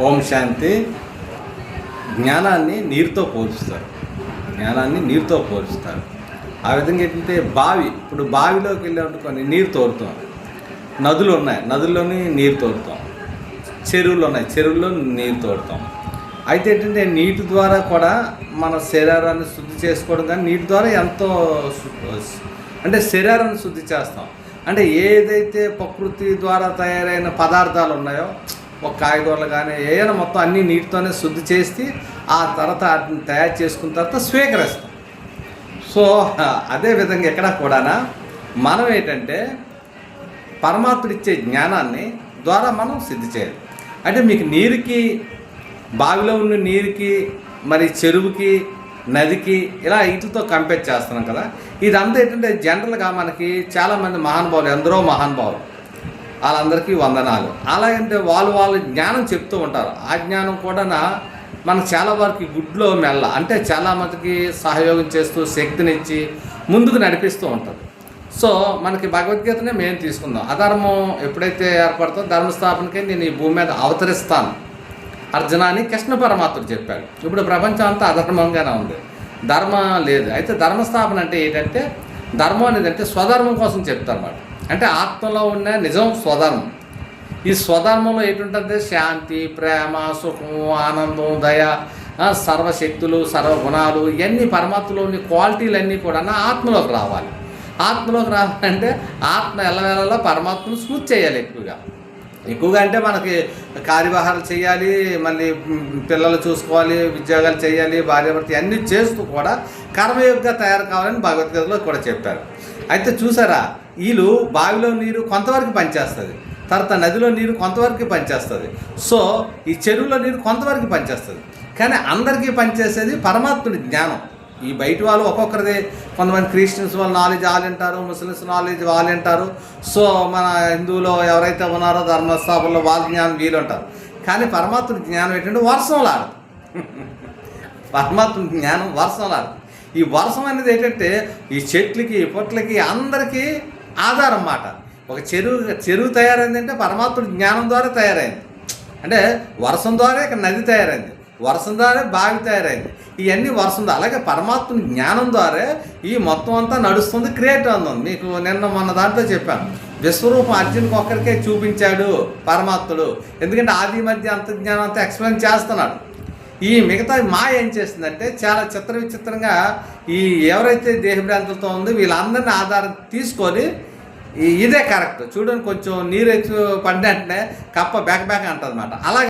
ఓం శాంతి. జ్ఞానాన్ని నీరుతో పోలుస్తారు. జ్ఞానాన్ని నీరుతో పోలుస్తారు. ఆ విధంగా ఏంటంటే బావి ఇప్పుడు బావిలోకి వెళ్ళామనుకోని నీరు తోరుతాం. నదులు ఉన్నాయి నదుల్లోని నీరు తోరుతాం. చెరువులు ఉన్నాయి చెరువుల్లో నీరు తోడుతాం అయితే ఏంటంటే నీటి ద్వారా కూడా మన శరీరాన్ని శుద్ధి చేసుకోవడం కానీ నీటి ద్వారా ఎంతో అంటే శరీరాన్ని శుద్ధి చేస్తాం. అంటే ఏదైతే ప్రకృతి ద్వారా తయారైన పదార్థాలు ఉన్నాయో ఒక కాయగూరలు కానీ ఏదైనా మొత్తం అన్నీ నీటితోనే శుద్ధి చేసి ఆ తర్వాత వాటిని తయారు చేసుకున్న తర్వాత స్వీకరిస్తాం. సో అదే విధంగా ఎక్కడ కూడానా మనం ఏంటంటే పరమాత్ముడు ఇచ్చే జ్ఞానాన్ని ద్వారా మనం సిద్ధి చేయాలి. అంటే మీకు నీరుకి బావిలో ఉన్న నీరుకి మరి చెరువుకి నదికి ఇలా వీటితో కంపేర్ చేస్తున్నాం కదా. ఇదంతా ఏంటంటే జనరల్గా మనకి చాలామంది మహానుభావులు ఎందరో మహానుభావులు వాళ్ళందరికీ వందనాలు. అలాగంటే వాళ్ళు వాళ్ళు జ్ఞానం చెప్తూ ఉంటారు. ఆ జ్ఞానం కూడా మనకు చాలా వరకు గుడ్లో మెల్ల. అంటే చాలా మందికి సహయోగం చేస్తూ శక్తినిచ్చి ముందుకు నడిపిస్తూ ఉంటారు సో మనకి భగవద్గీతనే మేము తీసుకుందాం. అధర్మం ఎప్పుడైతే ఏర్పడుతుందో ధర్మస్థాపనకే నేను ఈ భూమి మీద అవతరిస్తాను. అర్జున అని కృష్ణ పరమాత్ముడు చెప్పాడు. ఇప్పుడు ప్రపంచం అంతా అధర్మంగానే ఉంది. ధర్మం లేదు. అయితే ధర్మస్థాపన అంటే ఏంటంటే ధర్మం అనేది అంటే స్వధర్మం కోసం చెప్తారు అన్నమాట అంటే ఆత్మలో ఉన్న నిజం స్వధర్మం. ఈ స్వధర్మంలో ఏంటుంటుంది? శాంతి ప్రేమ సుఖం ఆనందం దయ సర్వశక్తులు సర్వగుణాలు ఇవన్నీ పరమాత్మలోని క్వాలిటీలన్నీ కూడా ఆత్మలోకి రావాలి. ఆత్మలోకి రావాలంటే ఆత్మ ఎల్లవేళలా పరమాత్మను స్మృతి చేయాలి ఎక్కువగా. ఎక్కువగా అంటే మనకి కార్యవాహాలు చేయాలి మళ్ళీ పిల్లలు చూసుకోవాలి ఉద్యోగాలు చేయాలి భార్యాభర్త అన్నీ చేస్తూ కూడా కర్మయోగ్గా తయారు కావాలని భగవద్గీతలో కూడా చెప్పారు. అయితే చూసారా? వీళ్ళు బావిలో నీరు కొంతవరకు పనిచేస్తుంది తర్వాత నదిలో నీరు కొంతవరకు పనిచేస్తుంది. సో ఈ చెరువులో నీరు కొంతవరకు పనిచేస్తుంది. కానీ అందరికీ పనిచేసేది పరమాత్ముడి జ్ఞానం. ఈ బయట వాళ్ళు ఒక్కొక్కరిది. కొంతమంది క్రిస్టియన్స్ వాళ్ళు నాలెడ్జ్ వాళ్ళు వింటారు ముస్లిమ్స్ నాలెడ్జ్ వాళ్ళు వింటారు సో మన హిందువులో ఎవరైతే ఉన్నారో ధర్మస్థాపనలో వాళ్ళ జ్ఞానం వీళ్ళు ఉంటారు కానీ పరమాత్ముడి జ్ఞానం ఏంటంటే వర్షంలాడు పరమాత్మ జ్ఞానం వర్షంలాడు ఈ వర్షం అనేది ఏంటంటే ఈ చెట్లకి ఈ పొట్లకి అందరికీ ఆధారం మాట ఒక చెరువు చెరువు తయారైందంటే పరమాత్ముడు జ్ఞానం ద్వారా తయారైంది. అంటే వర్షం ద్వారా ఇక్కడ నది తయారైంది. వర్షం ద్వారా బావి తయారైంది. ఇవన్నీ వర్షం ద్వారా. అలాగే పరమాత్ముని జ్ఞానం ద్వారా ఈ మొత్తం అంతా నడుస్తుంది క్రియేట్ అవుతుంది మీకు నిన్న మొన్న దాంట్లో చెప్పాను. విశ్వరూపం అర్జున్కి ఒక్కరికే చూపించాడు పరమాత్ముడు. ఎందుకంటే ఆది మధ్య అంత జ్ఞానం అంతా ఎక్స్ప్లెయిన్ చేస్తున్నాడు. ఈ మిగతా మా ఏం చేస్తుందంటే చాలా చిత్ర విచిత్రంగా ఈ ఎవరైతే దేహభ్రాంతులతో ఉందో వీళ్ళందరినీ ఆధారం తీసుకొని ఇదే కరెక్ట్. చూడండి కొంచెం నీరు ఎత్తు పడిన కప్ప బ్యాక్ బ్యాక్ అంటుంది అనమాట అలాగే